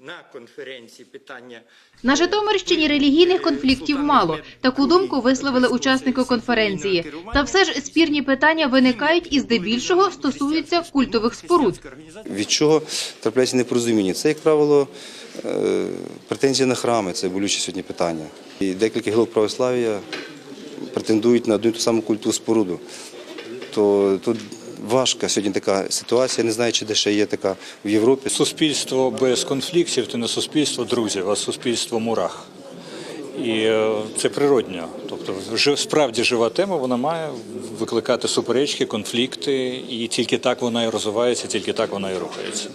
на конференції питання На Житомирщині релігійних конфліктів мало. Таку думку висловили учасники конференції. Та все ж спірні питання виникають і здебільшого стосуються культових споруд. Від чого трапляється непорозуміння? Це, як правило, е, претензії на храми, це болюче сьогодні питання. І декілька гілок православ'я претендують на одну і ту саму культу споруду. То тут важка сьогодні така ситуація. Не знаю, чи де ще є така в Європі. Суспільство без конфліктів це не суспільство друзів, а суспільство мурах. І е, це природньо. Тобто, справді жива тема вона має викликати суперечки, конфлікти, і тільки так вона і розвивається, тільки так вона і рухається.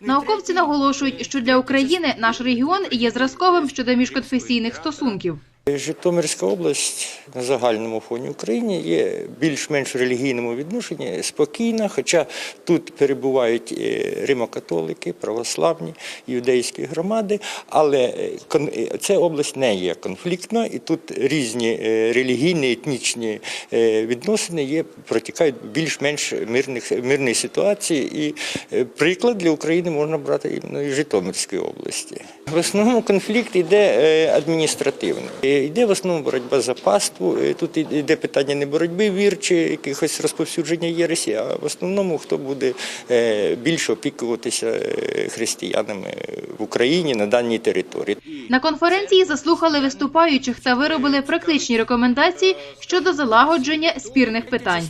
Науковці наголошують, що для України наш регіон є зразковим щодо міжконфесійних стосунків. Житомирська область на загальному фоні України є більш-менш в релігійному відношенні спокійна, хоча тут перебувають е, римокатолики, православні, юдейські громади, але е, е, ця область не є конфліктна, і тут різні релігійні, етнічні відносини є, протікають більш-менш мирній ситуації. І приклад для України можна брати іменно із Житомирської області. В основному конфлікт іде адміністративний. Йде в основному боротьба за паству. Е, Тут йде питання не боротьби вір чи якихось розповсюдження єресі, а в основному хто буде е, більше опікуватися е, християнами в Україні на даній території. На конференції заслухали виступаючих та виробили практичні рекомендації щодо залагодження спірних питань.